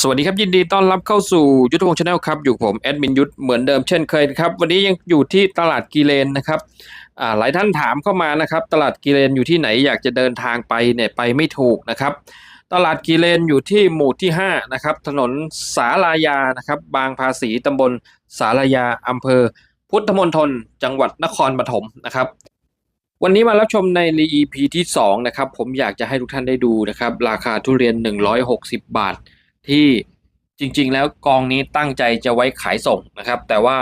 สวัสดีครับ ยินดีต้อนรับเข้าสู่ยุทธพงศ์ชาแนลครับ อยู่ผมแอดมินยุทธเหมือนเดิมเช่นเคยครับ วันนี้ยังอยู่ที่ตลาดกีเลนนะครับหลายท่านถามเข้ามานะครับ ตลาดกีเลนอยู่ที่ไหนอยากจะเดินทางไปเนี่ยไปไม่ถูกนะครับ ตลาดกีเลนอยู่ที่หมู่ที่5นะครับถนนสาลายานะครับ บางภาษีตำบลสาลายาอำเภอ พุทธมณฑลจังหวัดนครปฐมนะครับวันนี้มารับชมใน EP ที่2นะครับผมอยากจะให้ทุกท่านได้ดูนะครับ ราคาทุเรียน 160 บาท ที่จริง ๆ แล้วกองนี้ตั้งใจจะไว้ขายส่งนะครับ แต่ว่า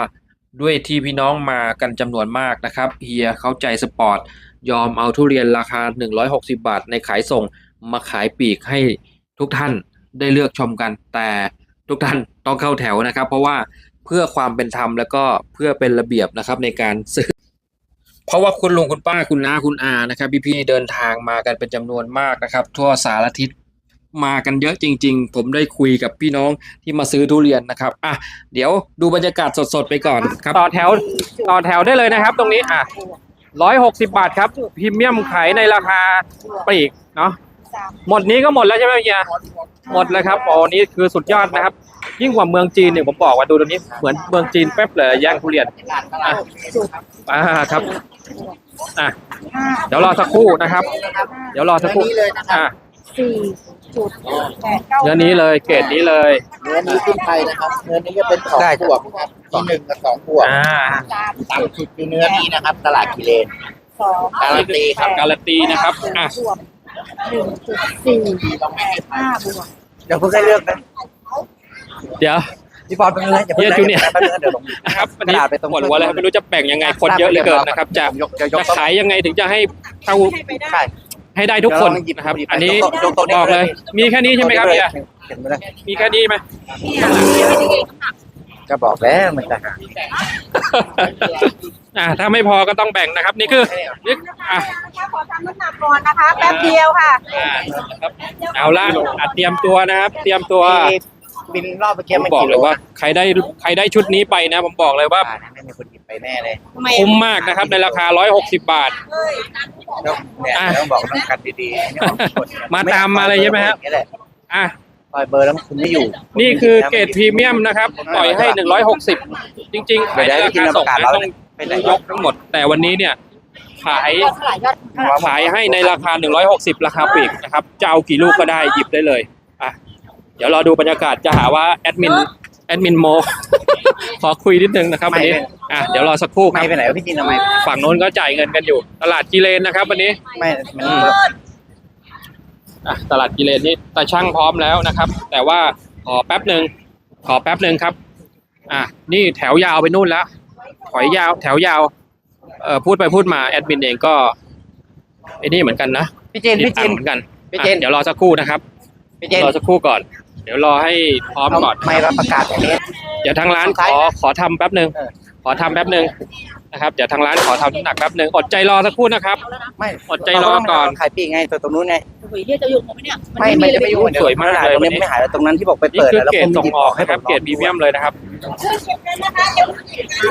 ด้วยที่พี่น้องมากันจำนวนมากนะครับเฮียเข้าใจสปอร์ต ยอมเอาทุเรียนราคา 160 บาทในขายส่ง มาขายปีกให้ทุกท่านได้เลือกชมกัน แต่ทุกท่านต้องเข้าแถวนะครับ เพราะว่าเพื่อความเป็นธรรมแล้วก็เพื่อเป็นระเบียบนะครับในการซื้อ เพราะว่าคุณลุงคุณป้าคุณน้าคุณอานะครับพี่ๆเดินทางมากันเป็นจำนวนมากนะครับ ทั่วสารทิศ มากันเยอะจริง ๆ ผมได้คุยกับพี่น้องที่มาซื้อทุเรียนนะครับอะเดี๋ยวดูบรรยากาศสดๆไปก่อนครับต่อแถวต่อแถวได้เลยนะครับ ตรงนี้อะร้อยหกสิบาทครับพรีเมียมขายในราคาปลีกเนาะหมดนี้ก็หมดแล้วใช่ไหมเฮียหมดแล้วครับโอ้นี่คือสุดยอดนะครับ ยิ่งกว่าเมืองจีนเนี่ยผมบอกว่าดูตรงนี้เหมือนเมืองจีนแป๊บเลยย่างทุเรียนอะอ่าครับอะเดี๋ยวรอสักครู่นะครับ เดี๋ยวรอสักครู่อะ สี่จุดแปดเก้าเนื้อนี้เลยเกรดนี้เลย เนื้อนี้ขึ้นไปนะครับ เนื้อนี้จะเป็นสองบวกครับมีหนึ่งกับสองบวกอ่าสามต่ำสุดคือเนื้อนี้นะครับ ตลาดกิเลน สองการันตีครับ การันตีนะครับอะบวกหนึ่งจุดสี่แปดห้าบวกเดี๋ยวเพิ่งให้เลือกนะเดี๋ยว พี่บอลเป็นเรื่องอย่าเฮียจูเนียร์ แป๊บนึงนะเดี๋ยวลง นะครับวันนี้ปวดหัวเลยครับไม่รู้จะแบ่งยังไงคนเยอะเหลือเกินนะครับจะยกจะยกจะขายยังไงถึงจะให้เท่าให้ไปได้ ใช่ ให้ได้ทุกคนนะครับ อันนี้ยกโต๊ะบอกเลย มีแค่นี้ใช่ไหมครับเฮียเห็นไหมล่ะมีแค่นี้ไหมก็บอกแล้วมันจะหาอ่าถ้าไม่พอก็ต้องแบ่งนะครับ นี่คือนี่อะขอทำน้ำหนักก่อนนะคะแป๊บเดียวค่ะอ่านะครับเอาละอะเตรียมตัวนะครับ เตรียมตัวบินรอบเมื่อกี้ผมมันบอกกี่เลโลยว่าใครได้ใครได้ชุดนี้ไปนะ ผมบอกเลยว่าอ่าไม่มีคนหยิบไปแน่เลยคุ้มมากนะครับ ในราคา 160 บาท ต้องเนี่ยอะต้องบอกต้องกันดีๆไม่เอากดมาตามมาเลยใช่ไหมครับอย่างนี้แหละอะปล่อยเบอร์แล้วคุณไม่อยู่ นี่คือเกรดพรีเมียมนะครับ ปล่อยให้160จริงๆขายในราคาส่งนะต้องไปไหนยกทั้งหมด แต่วันนี้เนี่ยขายยอดเท่าไหร่ยอดขายให้ในราคา 160 ราคาปลีกนะครับจะเอากี่ลูกก็ได้หยิบได้เลย อะ เดี๋ยวรอดูบรรยากาศจะหาว่าแอดมินแอดมินโม ขอคุยนิดนึงนะครับวันนี้อะเดี๋ยวรอสักครู่คไม่รับไปไหนวะพี่จินทำไมฝั่งโน้นก็จ่ายเงินกันอยู่ ตลาดกิเลนนะครับ วันนี้ไม่มันอะตลาดกิเลนนี่ตาช่างพร้อมแล้วนะครับ แต่ว่าขอแป๊บหนึ่งขอแป๊บหนึ่งครับอะนี่แถวยาวไปนู่นแล้วถอยยาว แถวยาวเอ่อพูดไปพูดมาแอดมินเองก็ไอ้นี่เหมือนกันนะพี่จินติดพี่ตัจิงนค์เหมือนกันพี่เจนอะเดี๋ยวรอสักครู่นะครับ พี่จินรอสักครู่ก่อน เดี๋ยวรอให้พร้อมก่อนไม่รับประกาศอย่างนี้ เดี๋ยวทางร้านขอขอทำแป๊บหนึ่งเออขอทำแป๊บหนึ่งนะครับเดี๋ยวทางร้านขอทำน้ำหนักแป๊บหนึ่งอดใจรอสักครู่นะครับ ไม่อดใจรอก่อนขายปีกไงตัวตรงนู้นไงหุยเรียกจะอยู่ผมไหมเนี่ยไม่มันจะไปยุ่งสวยมากเลยตรงนี้ไม่หายแล้วตรงนั้นที่บอกไปนี่เปิดคือแล้วเกรดส่งออกนะครับเกรดพรีเมียมเลยนะครับ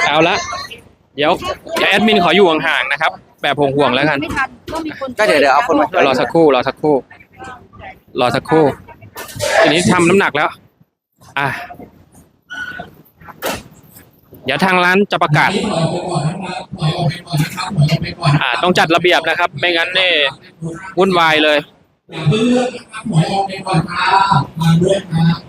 เอาละเดี๋ยวเดี๋ยวแอดมินขออยู่ห่างๆนะครับ แบบห่วงๆแล้วกันไม่ทันก็มีคนก็เดี๋ยวเดี๋ยวเอาคนมาช่เดี๋วยยวรอสักครู่รอสักครู่รอสักครู่ ทีนี้ทำน้ำหนักแล้ว อะเดี๋ยวทางร้านจะประกาศอ่าต้องจัดระเบียบนะครับ ไม่งั้นเนี่ยวุ่นวายเลยเพื่อนนะครับหมวยออกไปก่อนครับมาด้วยครับ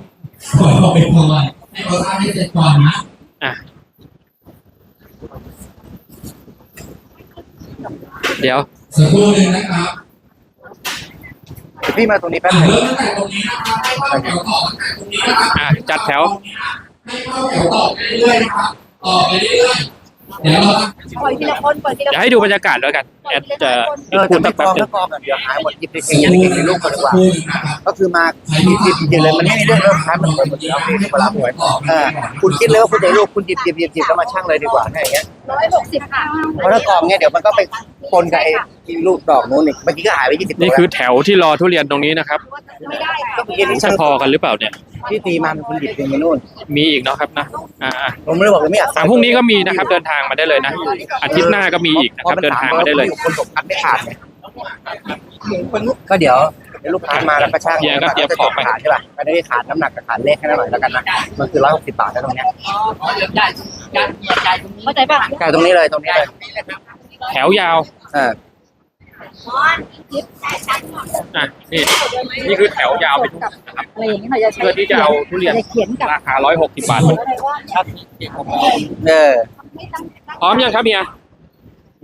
เราทำให้เสร็จก่อนนะอะเดี๋ยวสักครู่หนึ่งนะครับพี่มาตรงนี้แป๊บหนึงเริ่มตั้งแต่ตรงนี้นะครับให้เข้าแถวต่อตั้งแต่ตรงนี้นะครับอะจัดแถว ให้เข้าแถวต่อไปเรื่อยๆนะครับต่อไปเรื่อยๆเดี๋ยวเรา ปล่อยทีละคนปล่อยทีละเดี๋ยวให้ดูบรรยากาศแล้วกันแอดจะเออพูจะดไม่สักกแป๊อบงหนึถ้างกองเดี๋ยวหายหมดหยิบไปเอสังกอย่างครู่นี้เป็นลูกก่อนดีกว่าสักครู่นะครับก็คือมาหยิบหยิบหยิบเลยมันไม่มีเรื่องเริ่มท้ายมันเหมือนเหมือนเอาเองเวลาหวยเออคุณคิดเลยว่าคุณจะลูกคุณหยิบหยิบหยิบหยิบแล้วมาชั่งเลยดีกว่าถ้าอย่างเงี้ยร้อยหกสิบค่ะเพราะถ้ากองเงี้ยเดี๋ยวมันก็ไปปนกับไอ้ที่ลูกดอกนู้นอีกเมื่อกี้ก็หายไปยี่สิบนี่คือแถวที่รอทุเรียนตรงนี้นะครับ ไม่ได้ก็เมื่อกี้ที่จะพอกันหรือเปล่าเนี่ย ที่ตีมาเป็นคุณหยิบเองไปนู่น มีอีกเนาะครับนะอ่าผมไม่ได้บอกเลยไม่อยากๆอ่าพรุ่งนี้ก็มีนะครับ เดินทางมาได้เลยนะอาทิตย์หน้าก็มีอีกนะครับเดินทางมาได้เลยคนตกคัดไม่ขาดไงก็เดี๋ยวเดี๋ยวลูกค้ามาแล้วก็ช่างเฮียก็เตรียมของไปขาดใช่ป่ะก็ได้ขาดน้ำหนักกับขาดเลขแค่นั้นหน่อยแล้วกันนะ มันคือร้อยหกสิบบาทนะตรงเนี้ยเข้าใจป่ะจ่ายตรงนี้เลยตรงนี้เลยแถวยาว เออ อะนี่นี่คือแถวยาวไปทุกนะครับอะไรอย่างนี้เราจะใช้เพื่อที่จะเอาทุเรียนจะเขียนกับราคา 160 บาทอะไรว่าเออ พร้อมยังครับเฮีย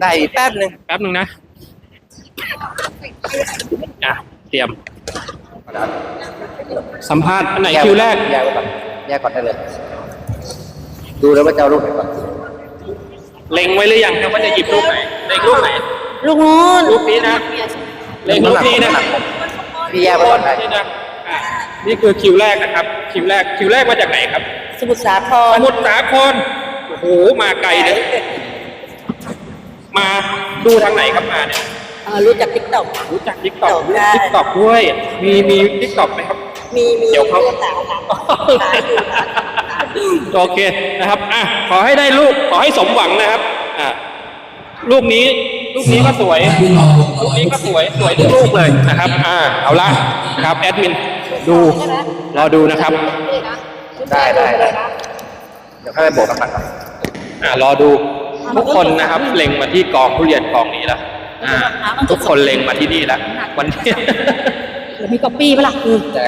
ได้อีกแป๊บหนึ่งแป๊บหนึ่งนะอะเตรียม สัมภาษณ์อันไหนคิวแรก แยกไว้ก่อนแยกก่อนได้เลย ดูแล้วว่าจะเอารูปไหนก่อน เล็งไว้หรือยังครับว่าจะหยิบรูปไหนเล็งรูปไหน ลูกนู้นรูปนี้นะเล็งรูปนี้นะพี่แยกไว้ก่อนได้นี่นะอะนี่คือคิวแรกนะครับ คิวแรกคิวแรกมาจากไหนครับ สมุทรสาคสรมุทรสาครโอ้โหมาไกลเลยมาดูทางไหนครับมาเนี่ยเอ่อรู้จักติ๊กต็อก รู้จักทิกตอกได้ทิกตอกด้วย มีมีทิกตอกไหมครับ มีมีเดี๋ยวเขาสาวนะขายอยู่นะโอเคนะครับ อะ ขอให้ได้รูปขอให้สมหวังนะครับ อะรูปนี้ รูปนี้ก็สวยที่เรารูปนี้ก็สวย สวยทุกรูปเลยนะครับ อ่า เอาละนะครับ แอดมิน ดู รอดูนะครับ ได้ได้ได้เดี๋ยวค่อยไปโบกน้ำหนักก่อนอ่ารอดู ทุกคนนะครับ เล็งมาที่กองทุเรียนกองนี้แล้วอ่า ทุกคนเล็งมาที่นี่แล้ววันนี้หรือมีก๊อปปี้ปะล่ะ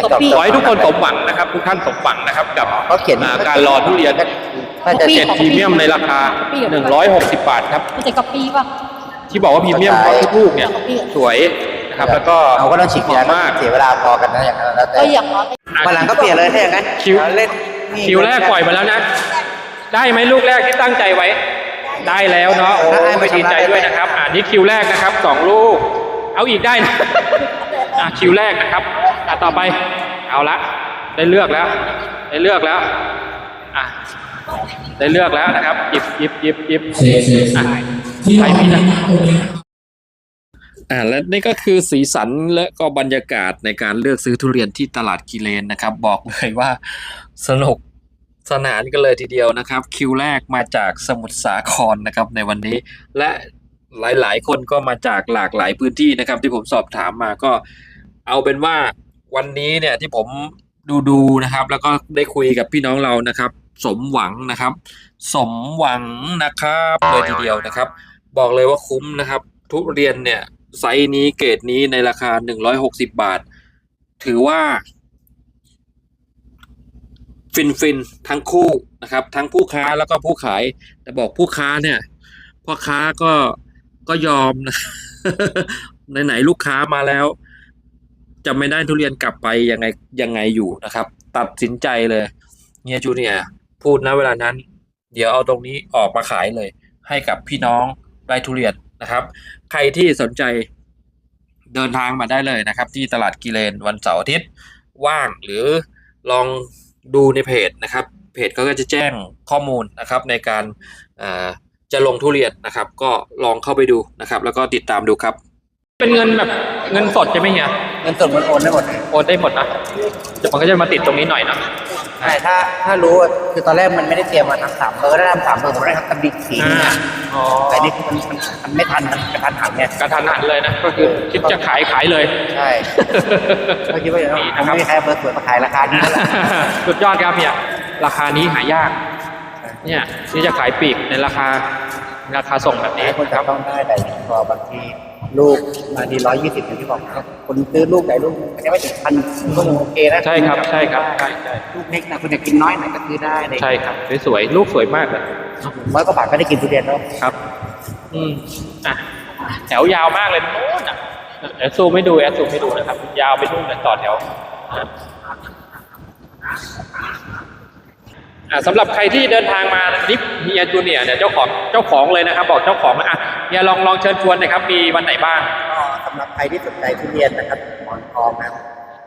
ก๊อปปี้ขอให้ทุกคนสมหวังนะครับ ทุกท่านสมหวังนะครับ กับเขาเขียนอ่าการรอทุเรียนถ้าจะเจ็ดพรีเมียมในราคา 160 บาทครับไม่ใช่ก๊อปปี้ป่ะ ที่บอกว่าพรีเมียมเพราะทุกลูกเนี่ยสวยนะครับแล้วก็เราก็ต้องฉีกหอยามมากเสียเวลาพอกันนะอย่างนั้นแล้วแต่ก็อย่างน้อยวันหลังก็เปลี่ยนเลยถ้าอย่างนั้นคิวเอาเล่นนี่คิวแรกปล่อยมาแล้วนะ ได้ไหมลูกแรกที่ตั้งใจไว้ ได้แล้วเนาะโอ้ไม่ดีใจด้วยนะครับอ่านี่คิวแรกนะครับสองลูก เอาอีกได้นะอะคิวแรกนะครับอะต่อไปเอาละได้เลือกแล้ว ได้เลือกแล้วอะได้เลือกแล้วนะครับหยิบหยิบหยิบหยิบเสร็จเสร็จอะ ที่เรามีนะตรงนี้อ่าและนี่ก็คือสีสันและก็บรรยากาศในการเลือกซื้อทุเรียนที่ตลาดกิเลนนะครับ บอกเลยว่าสนุกสนานกันเลยทีเดียวนะครับ คิวแรกมาจากสมุทรสาครนะครับ ในวันนี้ และหลาย ๆ คนก็มาจากหลากหลายพื้นที่นะครับ ที่ผมสอบถามมาก็เอาเป็นว่าวันนี้เนี่ยที่ผมดูดูนะครับ แล้วก็ได้คุยกับพี่น้องเรานะครับ สมหวังนะครับ สมหวังนะครับเลยทีเดียวนะครับ บอกเลยว่าคุ้มนะครับ ทุเรียนเนี่ยไซส์นี้เกรดนี้ในราคา 160 บาท ถือว่า ฟินฟินทั้งคู่นะครับ ทั้งผู้ค้าแล้วก็ผู้ขาย แต่บอกผู้ค้าเนี่ยพ่อค้าก็ก็ยอมนะไหนๆลูกค้ามาแล้ว จะไม่ได้ทุเรียนกลับไปยังไงยังไงอยู่นะครับ ตัดสินใจเลยเฮียจูเนียพูดนะเวลานั้น เดี๋ยวเอาตรงนี้ออกมาขายเลย ให้กับพี่น้อง ได้ทุเรียนนะครับ ใครที่สนใจเดินทางมาได้เลยนะครับ ที่ตลาดกิเลนวันเสาร์อาทิตย์ว่างหรือลองดูในเพจนะครับ เพจเขาก็จะแจ้งข้อมูลนะครับในการเอ่อจะลงทุเรียนนะครับ ก็ลองเข้าไปดูนะครับ แล้วก็ติดตามดูครับ เป็นเงินแบบเงินสดใช่ไหมเฮียเงินสดมันโอนได้หมดโอนได้หมดนะเดี๋ยวมันก็จะมาติดตรงนี้หน่อยนะ ใช่ถ้าถ้ารู้คือตอนแรกมันไม่ได้เตรียมมาทั้งสามเบอร์ได้ทำสามเบอร์ผมได้ทำตำดิสีอ่านะอ๋อแต่นี่คือมันมันมันไม่ทันมันกระทันหันไงกระทันหันเลยนะก็คือคิดจะขายขายเลย ใช่ก็คิดว่าอย่างนั้นคนะงครับไม่มีใครเอาเบอร์สวยมาขายราคานี้แล้วล่ะ สุดยอดครับเนี่ยราคานี้หายาก เนี่ยที่จะขายปีกในราคา ราคาส่งแบบนี้หลายคนคจะรับต้องได้แต่พอบางทีลูกบางทีร้อยยี่สิบอย่างที่บอกครับคนซื้อลูกใหญ่ลูกมันยังไม่ถึงพันก็ยังโอเคนะใช่ครับใช่ครับใช่ใช่ลูกเล็กนะคุณอยากกินน้อยหน่อยก็ซื้อได้เลยใช่ครับสวยๆลูกสวยมากเลยร้อยกว่าบาทก็ได้กินทุเรียนแล้วครับ อืมอะแถวยาวมากเลยโน้นอะแอดซูมไม่ดูแอดซูมไม่ดูนะครับ ยาวไปนู่นเลยต่อแถวอะอะ สำหรับใครที่เดินทางมานิฟเฮียจูเนียร์เนี่ยเจ้าของเจ้าของเลยนะครับ บอกเจ้าของนะอะเฮียลองลองเชิญชวนหนะครับมีวันไหนบ้างก็สำหรับใครที่สนใจทุเรียนนะครับหมอนทองนะครับ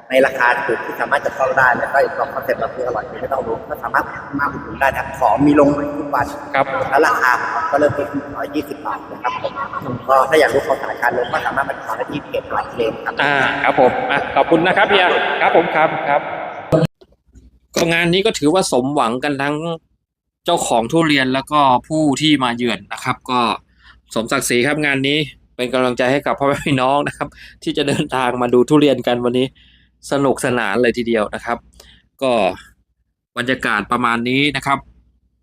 ในราคาถูกที่สามารถจะเข้าได้แล้วก็อีกสองคอนเซ็ปต์เราคืออร่อยไม่ต้องรู้ก็สามารถมาอุดหนุนได้นะครับของมีลงใหม่ทุกวันครับแล้วราคาก็เริ่มที่ร้อยยี่สิบบาทนะครับผมก็ถ้าอยากรู้ข้อสถานการณ์ลงก็สามารถมาติดต่อได้ที่เพจหลักเลนครับอ่าครับผมอะขอบคุณนะครับเฮียครับผมครับครับ ก็งานนี้ก็ถือว่าสมหวังกันทั้งเจ้าของทุเรียนแล้วก็ผู้ที่มาเยือนนะครับ ก็สมศักดิ์ศรีครับงานนี้เป็นกำลังใจให้กับพ่อแม่พี่น้องนะครับ ที่จะเดินทางมาดูทุเรียนกันวันนี้สนุกสนานเลยทีเดียวนะครับ ก็บรรยากาศประมาณนี้นะครับ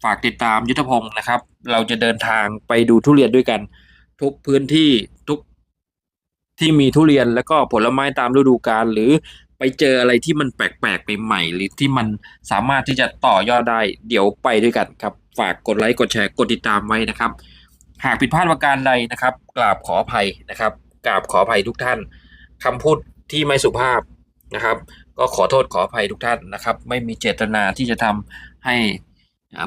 ฝากติดตามยุทธพงศ์นะครับ เราจะเดินทางไปดูทุเรียนด้วยกัน ทุกพื้นที่ทุกที่มีทุเรียนแล้วก็ผลไม้ตามฤดูกาลหรือ ไปเจออะไรที่มันแปลกๆไปใหม่ หรือที่มันสามารถที่จะต่อยอดได้ เดี๋ยวไปด้วยกันครับ ฝากกดไลค์กดแชร์กดติดตามไว้นะครับ หากผิดพลาดประการใดนะครับกราบขออภัยนะครับกราบขออภัยทุกท่านคำพูดที่ไม่สุภาพนะครับ ก็ขอโทษขออภัยทุกท่านนะครับ ไม่มีเจตนาที่จะทำให้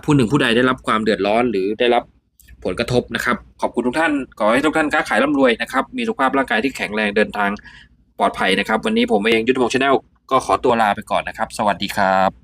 ผู้หนึ่งผู้ใดได้รับความเดือดร้อนหรือได้รับผลกระทบนะครับ ขอบคุณทุกท่าน ขอให้ทุกท่านค้าขายร่ำรวยนะครับ มีสุขภาพร่างกายที่แข็งแรงเดินทาง ปลอดภัยนะครับ วันนี้ผมเองยุทธพงศ์ชาแนลก็ขอตัวลาไปก่อนนะครับ สวัสดีครับ